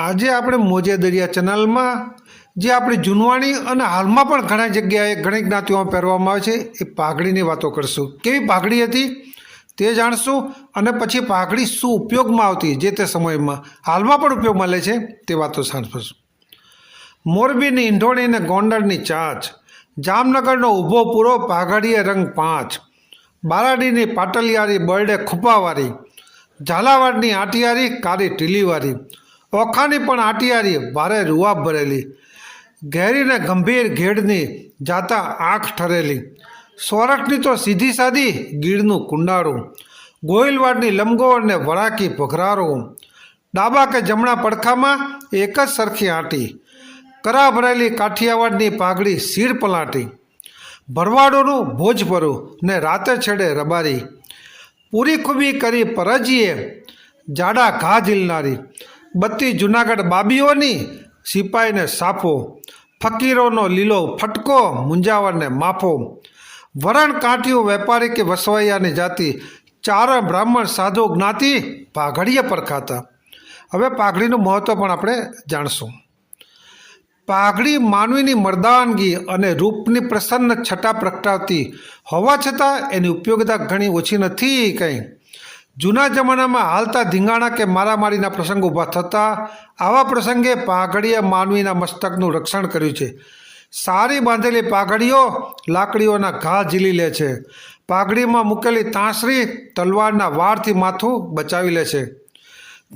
આજે આપણે મોજે દરિયા ચેનલમાં, જે આપણી જૂનવાણી અને હાલમાં પણ ઘણા જગ્યાએ ઘણી જ્ઞાતિઓમાં પહેરવામાં આવે છે, એ પાઘડીની વાતો કરશું. કેવી પાઘડી હતી તે જાણશું અને પછી પાઘડી શું ઉપયોગમાં આવતી જે તે સમયમાં, હાલમાં પણ ઉપયોગમાં લે છે તે વાતો સાંભળશું. મોરબીની ઈંઢોણી અને ગોંડલની ચાંચ, જામનગરનો ઊભો પૂરો પાઘડીએ રંગ પાંચ બારાડીની પાટલિયારી બરડે ખુપાવારી, ઝાલાવાડની આટિયારી કાળી ટીલીવાળી ઓખાની પણ આટિયારી ભારે રૂઆબ ભરેલી. ઘેરીને ગંભીર ઘેડની જાતા આંખ ઠરેલી. સોરઠની તો સીધી સાદી ગીરનું કુંડાળું. ગોયલવાડની લંબગોળ ને વળાકી ભઘરારું ડાબા કે જમણા પડખામાં એક જ સરખી આંટી. કરા ભરેલી કાઠિયાવાડની પાઘડી શીર પલાટી. ભરવાડોનું ભોજપરું ને રાતે છેડે રબારી. પૂરી ખૂબી કરી પરજીએ જાડા ઘા ઝીલનારી. બત્તી જુનાગઢ બાબીઓની સિપાહીને સાફો, ફકીરોનો લીલો ફટકો, મુંજાવરને માફો. વરણ કાંઠિયું વેપારી કે વસવાયાની જાતિ, ચાર બ્રાહ્મણ સાધુ જ્ઞાતિ પાઘડીએ પરખાતા. હવે પાઘડીનું મહત્ત્વ પણ આપણે જાણશું. પાઘડી માનવીની મર્દાનગી અને રૂપની પ્રસન્ન છટા પ્રગટાવતી હોવા છતાં એની ઉપયોગિતા ઘણી ઓછી નથી કંઈ. જૂના જમાનામાં હાલતા ધીંગાણા કે મારામારીના પ્રસંગ ઊભા થતા, આવા પ્રસંગે પાઘડીએ માનવીના મસ્તકનું રક્ષણ કર્યું છે. સારી બાંધેલી પાઘડીઓ લાકડીઓના ઘા ઝીલી લે છે. પાઘડીમાં મૂકેલી તાંસરી તલવારના વારથી માથું બચાવી લે છે.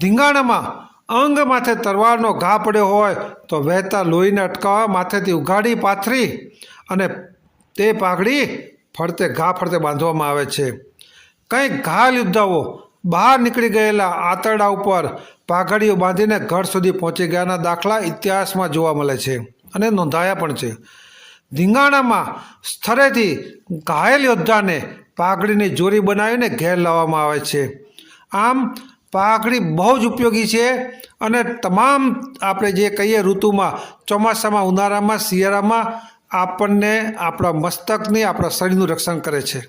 ધીંગાણામાં અંગ માથે તલવારનો ઘા પડ્યો હોય તો વહેતા લોહીને અટકાવવા માથેથી ઉઘાડી પાથરી અને તે પાઘડી ફરતે ઘા ફરતે બાંધવામાં આવે છે. કંઈક ઘા યોદ્ધાઓ બહાર નીકળી ગયેલા આંતરડા ઉપર પાઘડીઓ બાંધીને ઘર સુધી પહોંચી ગયાના દાખલા ઇતિહાસમાં જોવા મળે છે અને નોંધાયા પણ છે. ધીંગાણામાં સ્થળેથી ઘાયલ યોદ્ધાને પાઘડીની જોરી બનાવીને ઘેર લાવવામાં આવે છે. આમ પાઘડી બહુ જ ઉપયોગી છે અને તમામ આપણે જે કહીએ ઋતુમાં, ચોમાસામાં, ઉનાળામાં, શિયાળામાં આપણને આપણા મસ્તકની, આપણા શરીરનું રક્ષણ કરે છે.